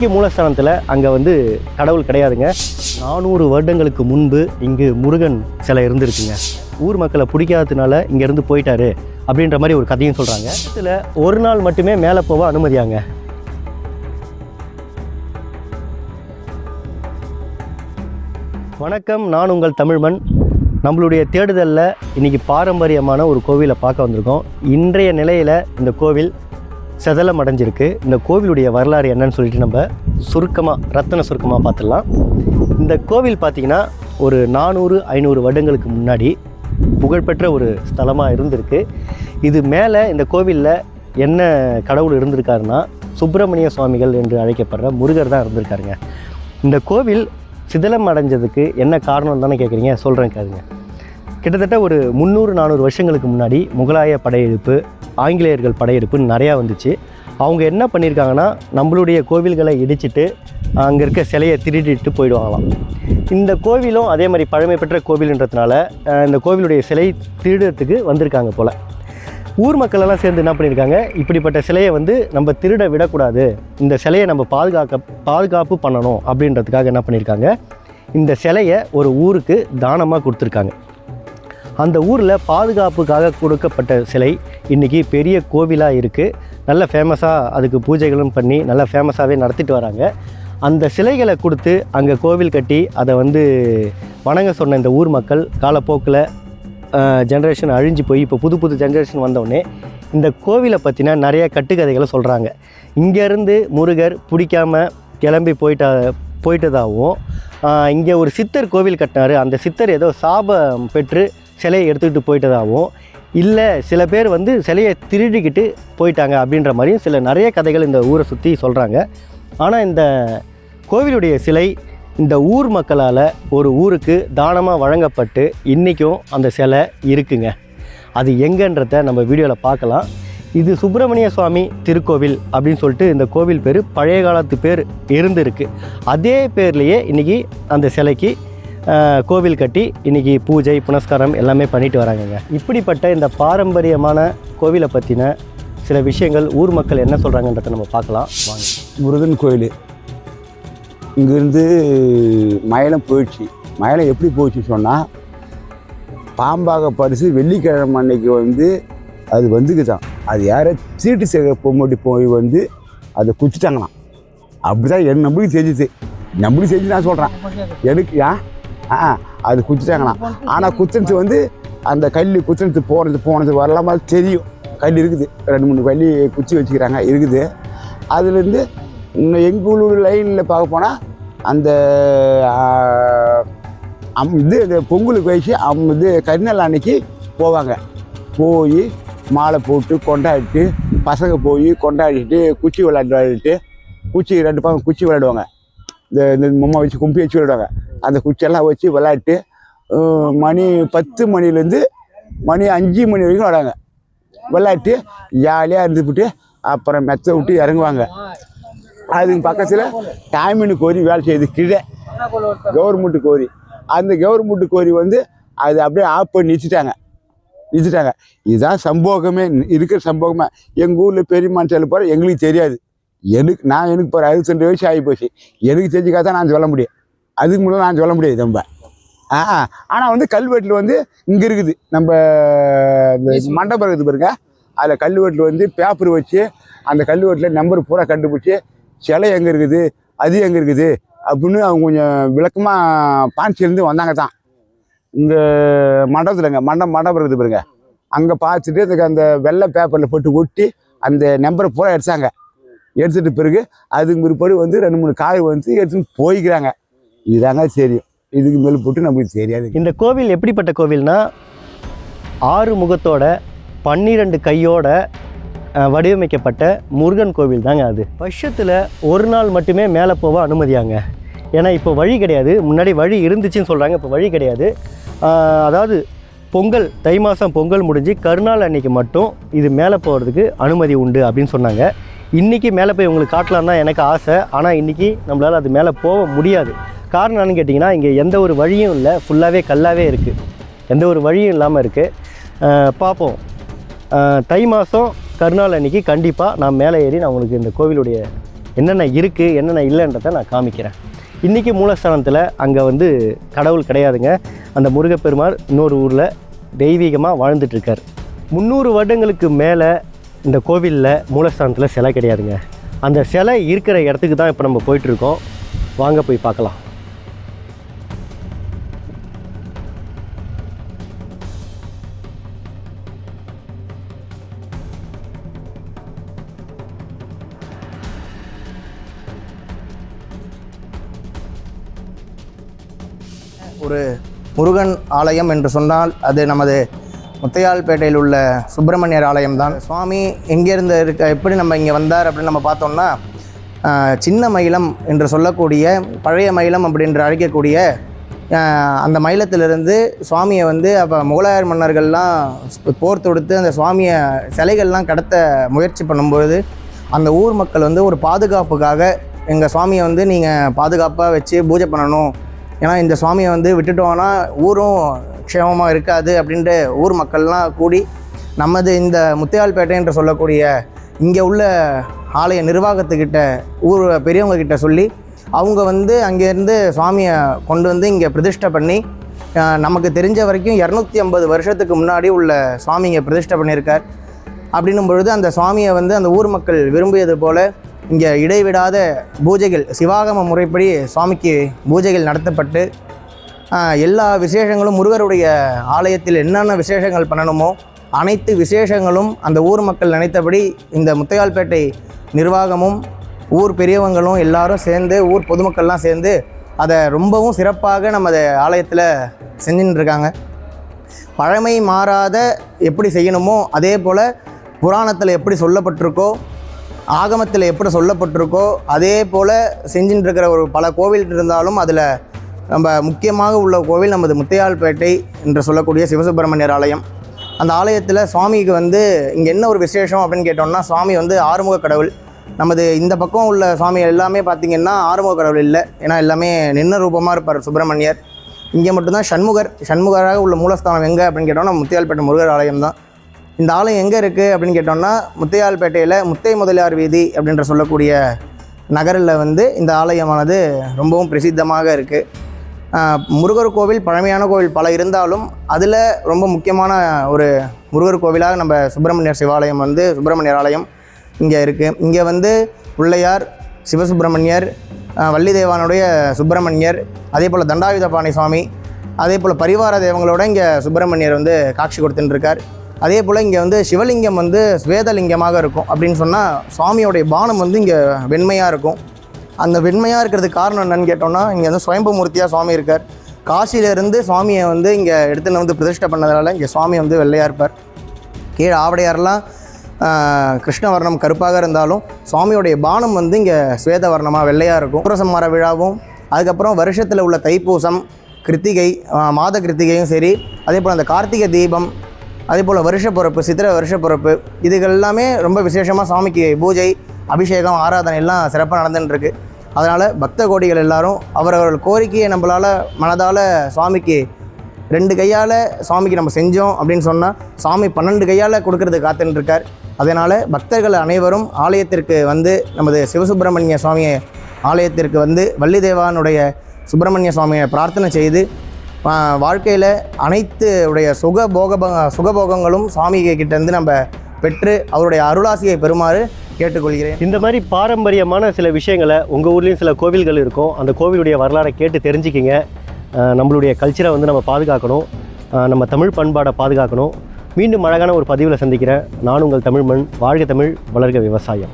முக்கிய மூலஸ்தானத்தில் அங்கே வந்து கடவுள் கிடையாதுங்க. நானூறு வருடங்களுக்கு முன்பு இங்கு முருகன் சிலை இருந்திருக்குங்க. ஊர் மக்களை பிடிக்காததுனால இங்கேருந்து போயிட்டாரு அப்படின்ற மாதிரி ஒரு கதையும் சொல்கிறாங்க இதில் ஒரு நாள் மட்டுமே மேலே போக அனுமதியாங்க. வணக்கம் நான் உங்கள் தமிழ்மண் நம்மளுடைய தேடுதலில் இன்றைக்கி பாரம்பரியமான ஒரு கோவிலை பார்க்க வந்திருக்கோம். இன்றைய நிலையில் இந்த கோவில் செதலம் அடைஞ்சிருக்கு இந்த கோவிலுடைய வரலாறு என்னன்னு சொல்லிட்டு நம்ம சுருக்கமாக ரத்தன சுருக்கமாக பார்த்துடலாம். இந்த கோவில் பார்த்திங்கன்னா ஒரு நானூறு ஐநூறு வருடங்களுக்கு முன்னாடி புகழ்பெற்ற ஒரு ஸ்தலமாக இருந்திருக்கு. இது மேலே இந்த கோவிலில் என்ன கடவுள் இருந்திருக்காருன்னா சுப்பிரமணிய சுவாமிகள் என்று அழைக்கப்படுற முருகர் தான் இருந்திருக்காருங்க. இந்த கோவில் சிதலம் அடைஞ்சதுக்கு என்ன காரணம் தானே கேட்குறீங்க? சொல்கிறேன் கேளுங்க. கிட்டத்தட்ட ஒரு முந்நூறு நானூறு வருஷங்களுக்கு முன்னாடி முகலாய படையெடுப்பு ஆங்கிலேயர்கள் படையெடுப்பு நிறையா வந்துச்சு. அவங்க என்ன பண்ணியிருக்காங்கன்னா நம்மளுடைய கோவில்களை இடிச்சிட்டு அங்கே இருக்க சிலையை திருடிட்டு போயிடுவாங்களாம். இந்த கோவிலும் அதே மாதிரி பழமை பெற்ற கோவில்ன்றதுனால இந்த கோவிலுடைய சிலை திருடுறதுக்கு வந்திருக்காங்க போல். ஊர் மக்களெல்லாம் சேர்ந்து என்ன பண்ணியிருக்காங்க இப்படிப்பட்ட சிலையை வந்து நம்ம திருட விடக்கூடாது. இந்த சிலையை நம்ம பாதுகாக்க பாதுகாப்பு பண்ணணும் அப்படின்றதுக்காக என்ன பண்ணியிருக்காங்க இந்த சிலையை ஒரு ஊருக்கு தானமாக கொடுத்துருக்காங்க. அந்த ஊரில் பாதுகாப்புக்காக கொடுக்கப்பட்ட சிலை இன்றைக்கி பெரிய கோவிலாக இருக்குது நல்ல ஃபேமஸாக அதுக்கு பூஜைகளும் பண்ணி நல்ல ஃபேமஸாகவே நடத்திட்டு வராங்க. அந்த சிலைகளை கொடுத்து அங்கே கோவில் கட்டி அதை வந்து வணங்க சொன்ன இந்த ஊர் மக்கள் காலப்போக்கில் ஜென்ரேஷன் அழிஞ்சு போய் இப்போ புது புது ஜென்ரேஷன் வந்தோடனே இந்த கோவிலை பற்றின நிறைய கட்டுக்கதைகளை சொல்கிறாங்க இங்கேருந்து முருகர் பிடிக்காமல் கிளம்பி போயிட்டா போயிட்டதாகவும் இங்கே ஒரு சித்தர் கோவில் கட்டினார். அந்த சித்தர் ஏதோ சாபம் பெற்று சிலையை எடுத்துக்கிட்டு போயிட்டதாகவும் இல்லை சில பேர் வந்து சிலையை திருடிக்கிட்டு போயிட்டாங்க அப்படின்ற மாதிரியும் சில நிறைய கதைகள் இந்த ஊரை சுற்றி சொல்கிறாங்க ஆனால் இந்த கோவிலுடைய சிலை இந்த ஊர் மக்களால் ஒரு ஊருக்கு தானமாக வழங்கப்பட்டு இன்றைக்கும் அந்த சிலை இருக்குங்க. அது எங்கன்றத நம்ம வீடியோவில் பார்க்கலாம். இது சுப்பிரமணிய சுவாமி திருக்கோவில் அப்படின்னு சொல்லிட்டு இந்த கோவில் பேர் பழைய காலத்து பேர் இருந்திருக்கு. அதே பேர்லேயே இன்றைக்கி அந்த சிலைக்கு கோவில் கட்டி இன்றைக்கி பூஜை புனஸ்காரம் எல்லாமே பண்ணிட்டு வராங்கங்க. இப்படிப்பட்ட இந்த பாரம்பரியமான கோவிலை பற்றின சில விஷயங்கள் ஊர் மக்கள் என்ன சொல்கிறாங்கன்றத நம்ம பார்க்கலாம். வாங்க. முருகன் கோயில். இங்கேருந்து மயிலம் போயிடுச்சு. மயிலம் எப்படி போயிடுச்சு சொன்னால் பாம்பாக பரிசு வெள்ளிக்கிழமை அன்னைக்கு வந்து அது வந்துக்குதான். அது யாரோ சீட்டு சேக பொம்மட்டி போய் வந்து அதை குச்சிட்டாங்களாம். அப்படி தான் என் நம்பளுக்கு தெரிஞ்சுது. நம்பளுக்கு தெரிஞ்சு நான் சொல்கிறேன் எனக்கு ஏன் அது குச்சிட்டாங்களாம். ஆனால் குச்சினத்து வந்து அந்த கல் குச்சினத்து போனது போனது வரலாமா தெரியும். கல் இருக்குது. ரெண்டு மூணு கல் குச்சி வச்சுக்கிறாங்க இருக்குது. அதுலேருந்து இன்னும் எங்கள் ஊர் லைனில் பார்க்க போனால் அந்த அம் இது இந்த பொங்கலுக்கு வயசு அம் இது கரிநாள் அன்னைக்கு போவாங்க. போய் மாலை போட்டு கொண்டாடிட்டு பசங்க போய் கொண்டாடிட்டு குச்சி விளையாடிட்டு குச்சி ரெண்டு பக்கம் குச்சி விளையாடுவாங்க. இந்த இந்த மொம்மை வச்சு கும்பி வச்சு விளையாடுவாங்க. அந்த குச்செல்லாம் வச்சு விளையாட்டு மணி பத்து மணிலேருந்து மணி அஞ்சு மணி வரைக்கும் விளையாடுவாங்க. விளையாட்டு ஜாலியாக இருந்துவிட்டு அப்புறம் மெத்த விட்டு இறங்குவாங்க. அதுக்கு பக்கத்தில் டாமினு கோரி வேலை செய்யுது கீழே. கவர்மெண்ட்டு கோரி. அந்த கவர்மெண்ட்டு கோரி வந்து அது அப்படியே ஆஃப் பண்ணி வச்சுட்டாங்க வச்சுட்டாங்க இதுதான் சம்போகமே இருக்கிற சம்பவமே. எங்கள் ஊரில் பெரிய மனுஷன் போகிற எங்களுக்கு தெரியாது. எனக்கு நான் எனக்கு போகிற அறுபத்தி ரெண்டு வயசு ஆகி போச்சு. எனக்கு தெரிஞ்சுக்கா தான் நான் சொல்ல முடியும். அதுக்கு முன்னாடி நான் சொல்ல முடியாது நம்ம ஆ ஆனால் வந்து கல்வெட்டில் வந்து இங்கே இருக்குது. நம்ம இந்த மண்டபம் இருக்குது பாருங்க. அதில் கல்வெட்டில் வந்து பேப்பர் வச்சு அந்த கல்வெட்டில் நம்பர் பூரா கண்டுபிடிச்சி சிலை எங்கே இருக்குது? அது எங்கே இருக்குது? அப்படின்னு அவங்க கொஞ்சம் விளக்கமாக பாண்டியிலேருந்து வந்தாங்க தான். இங்கே மண்டபத்தில்ங்க மண்டபம் மண்டபம் இருக்குது பாருங்க. அங்கே பார்த்துட்டு அதுக்கு அந்த வெள்ளை பேப்பரில் போட்டு ஒட்டி அந்த நம்பரை பூரா எடுத்தாங்க. எடுத்துட்டு பிறகு அதுக்கு பிற்பாடு வந்து ரெண்டு மூணு காய் வந்து எடுத்துன்னு போய்க்கிறாங்க. இதுதாங்க தெரியும். இதுக்கு மேல் போட்டு நமக்கு தெரியாது. இந்த கோவில் எப்படிப்பட்ட கோவில்னா ஆறு முகத்தோட பன்னிரெண்டு கையோட வடிவமைக்கப்பட்ட முருகன் கோவில் தாங்க அது. வருஷத்தில் ஒரு நாள் மட்டுமே மேலே போக அனுமதியாங்க. ஏன்னா இப்போ வழி கிடையாது. முன்னாடி வழி இருந்துச்சுன்னு சொல்கிறாங்க இப்போ வழி கிடையாது. அதாவது பொங்கல் தை மாதம் பொங்கல் முடிஞ்சு கருநாள் அன்னைக்கு மட்டும் இது மேலே போகிறதுக்கு அனுமதி உண்டு அப்படின்னு சொன்னாங்க. இன்றைக்கி மேலே போய் உங்களுக்கு காட்டலாம் தான் எனக்கு ஆசை. ஆனால் இன்றைக்கி நம்மளால் அது மேலே போக முடியாது. காரணம் என்னன்னு கேட்டிங்கன்னா இங்கே எந்த ஒரு வழியும் இல்லை. ஃபுல்லாகவே கல்லாகவே இருக்குது எந்த ஒரு வழியும் இல்லாமல் இருக்குது பார்ப்போம் தை மாதம் கருநாள் அன்னைக்கு கண்டிப்பாக நான் மேலே ஏறி நான் உங்களுக்கு இந்த கோவிலுடைய என்னென்ன இருக்குது என்னென்ன இல்லைன்றதை நான் காமிக்கிறேன். இன்றைக்கி மூலஸ்தானத்தில் அங்கே வந்து கடவுள் கிடையாதுங்க. அந்த முருகப்பெருமார் இன்னொரு ஊரில் தெய்வீகமாக வாழ்ந்துட்டுருக்கார் முந்நூறு வருடங்களுக்கு மேலே இந்த கோவிலில் மூலஸ்தானத்தில் சிலை கிடையாதுங்க. அந்த சிலை இருக்கிற இடத்துக்கு தான் இப்போ நம்ம போயிட்டுருக்கோம். வாங்க போய் பார்க்கலாம். ஒரு முருகன் ஆலயம் என்று சொன்னால் அது நமது முத்தையால்பேட்டையில் உள்ள சுப்பிரமணியர் ஆலயம்தான். சுவாமி எங்கேருந்து இருக்க எப்படி நம்ம இங்கே வந்தார் அப்படின்னு நம்ம பார்த்தோம்னா சின்ன மயிலம் என்று சொல்லக்கூடிய பழைய மயிலம் அப்படின்று அழைக்கக்கூடிய அந்த மயிலத்திலிருந்து சுவாமியை வந்து அப்போ முகலாயர் மன்னர்கள்லாம் போர் தொடுத்து அந்த சுவாமியை சிலைகள்லாம் கடத்த முயற்சி பண்ணும்பொழுது அந்த ஊர் மக்கள் வந்து ஒரு பாதுகாப்புக்காக எங்கள் சுவாமியை வந்து நீங்கள் பாதுகாப்பாக வச்சு பூஜை பண்ணணும். ஏன்னா இந்த சுவாமியை வந்து விட்டுட்டோம்னா ஊரும் க்ஷேமமாக இருக்காது அப்படின்ட்டு ஊர் மக்கள்லாம் கூடி நமது இந்த முத்தையால்பேட்டை என்று சொல்லக்கூடிய இங்கே உள்ள ஆலய நிர்வாகத்துக்கிட்ட ஊர் பெரியவங்க கிட்ட சொல்லி அவங்க வந்து அங்கேருந்து சுவாமியை கொண்டு வந்து இங்கே பிரதிஷ்டை பண்ணி நமக்கு தெரிஞ்ச வரைக்கும் இரநூத்தி ஐம்பது வருஷத்துக்கு முன்னாடி உள்ள சுவாமி இங்கே பிரதிஷ்டை பண்ணியிருக்கார். அப்படின்னும் பொழுது அந்த சுவாமியை வந்து அந்த ஊர் மக்கள் விரும்பியது போல் இங்கே இடைவிடாத பூஜைகள் சிவாகம முறைப்படி சுவாமிக்கு பூஜைகள் நடத்தப்பட்டு எல்லா விசேஷங்களும் முருகருடைய ஆலயத்தில் என்னென்ன விசேஷங்கள் பண்ணணுமோ அனைத்து விசேஷங்களும் அந்த ஊர் மக்கள் நினைத்தபடி இந்த முத்தையால்பேட்டை நிர்வாகமும் ஊர் பெரியவங்களும் எல்லாரும் சேர்ந்து ஊர் பொதுமக்கள்லாம் சேர்ந்து அதை ரொம்பவும் சிறப்பாக நம்ம அதை ஆலயத்தில் செஞ்சுன்னு இருக்காங்க பழமை மாறாத எப்படி செய்யணுமோ அதே போல் புராணத்தில் எப்படி சொல்லப்பட்டிருக்கோ ஆகமத்தில் எப்படி சொல்லப்பட்டிருக்கோ அதே போல் செஞ்சுட்டு இருக்கிற ஒரு பல கோவில் இருந்தாலும் அதில் நம்ம முக்கியமாக உள்ள கோவில் நமது முத்தையால்பேட்டை என்று சொல்லக்கூடிய சிவசுப்பிரமணியர் ஆலயம். அந்த ஆலயத்தில் சுவாமிக்கு வந்து இங்கே என்ன ஒரு விசேஷம் அப்படின்னு கேட்டோம்னா சுவாமி வந்து ஆறுமுக கடவுள். நமது இந்த பக்கம் உள்ள சுவாமி எல்லாமே பார்த்திங்கன்னா ஆறுமுக கடவுள் இல்லை. ஏன்னா எல்லாமே நின்ன ரூபமாக இருப்பார் சுப்பிரமணியர். இங்கே மட்டும்தான் சண்முகர். சண்முகராக உள்ள மூலஸ்தானம் எங்கே அப்படின்னு கேட்டோம்னா முத்தியால்பேட்டை முருகர் ஆலயம் தான். இந்த ஆலயம் எங்கே இருக்குது அப்படின்னு கேட்டோம்னா முத்தையால்பேட்டையில் முத்தை முதலியார் வீதி அப்படின்ற சொல்லக்கூடிய நகரில் வந்து இந்த ஆலயமானது ரொம்பவும் பிரசித்தமாக இருக்குது முருகர் கோவில் பழமையான கோவில் பல இருந்தாலும் அதில் ரொம்ப முக்கியமான ஒரு முருகர் கோவிலாக நம்ம சுப்பிரமணியர் சிவாலயம் வந்து சுப்பிரமணியர் ஆலயம் இங்கே இருக்குது இங்கே வந்து பிள்ளையார் சிவசுப்பிரமணியர் வள்ளி தேவானுடைய சுப்பிரமணியர் அதே போல் தண்டாயுதபாணி சுவாமி அதே போல் பரிவார தெய்வங்களோட இங்கே சுப்பிரமணியர் வந்து காட்சி கொடுத்துட்டுருக்கார் அதே போல் இங்கே வந்து சிவலிங்கம் வந்து ஸ்வேதலிங்கமாக இருக்கும் அப்படின்னு சொன்னால் சுவாமியோடைய பானம் வந்து இங்கே வெண்மையாக இருக்கும். அந்த வெண்மையாக இருக்கிறதுக்கு காரணம் என்னன்னு கேட்டோம்னா இங்கே வந்து சுயம்பு மூர்த்தியாக சுவாமி இருக்கார். காசியிலேருந்து சுவாமியை வந்து இங்கே எடுத்துன்னு வந்து பிரதிஷ்டை பண்ணதுனால இங்கே சுவாமி வந்து வெள்ளையாக இருப்பார். கீழே ஆவடையாரெலாம் கிருஷ்ணவர்ணம் கருப்பாக இருந்தாலும் சுவாமியோடைய பானம் வந்து இங்கே ஸ்வேதவர்ணமாக வெள்ளையாக இருக்கும். சூரசம்மார விழாவும் அதுக்கப்புறம் வருஷத்தில் உள்ள தைப்பூசம் கிருத்திகை மாத கிருத்திகையும் சரி அதே போல் அந்த கார்த்திகை தீபம் அதே போல் வருஷ பிறப்பு சித்திரை வருஷ பிறப்பு இதுகள் எல்லாமே ரொம்ப விசேஷமாக சுவாமிக்கு பூஜை அபிஷேகம் ஆராதனை எல்லாம் சிறப்பாக நடந்துட்டுருக்கு அதனால் பக்த கோடிகள் எல்லாரும் அவரவர்கள் கோரிக்கையை நம்மளால் மனதால் சுவாமிக்கு ரெண்டு கையால் சுவாமிக்கு நம்ம செஞ்சோம் அப்படின்னு சொன்னால் சாமி பன்னெண்டு கையால் கொடுக்கறது காத்துட்டுருக்கார் அதனால் பக்தர்கள் அனைவரும் ஆலயத்திற்கு வந்து நமது சிவசுப்பிரமணிய சுவாமியை ஆலயத்திற்கு வந்து வள்ளிதேவானுடைய சுப்பிரமணிய சுவாமியை பிரார்த்தனை செய்து வாழ்க்கையில் அனைத்து உடைய சுக போக சுகபோகங்களும் சுவாமிகிட்டேருந்து நம்ம பெற்று அவருடைய அருளாசியை பெறுமாறு கேட்டுக்கொள்கிறேன். இந்த மாதிரி பாரம்பரியமான சில விஷயங்களை உங்கள் ஊர்லேயும் சில கோவில்கள் இருக்கும். அந்த கோவிலுடைய வரலாறை கேட்டு தெரிஞ்சுக்கிங்க. நம்மளுடைய கல்ச்சரை வந்து நம்ம பாதுகாக்கணும். நம்ம தமிழ் பண்பாடை பாதுகாக்கணும். மீண்டும் அழகான ஒரு பதிவில் சந்திக்கிறேன். நான் உங்கள் தமிழ் மண். வாழ்க தமிழ் வளர்க விவசாயம்.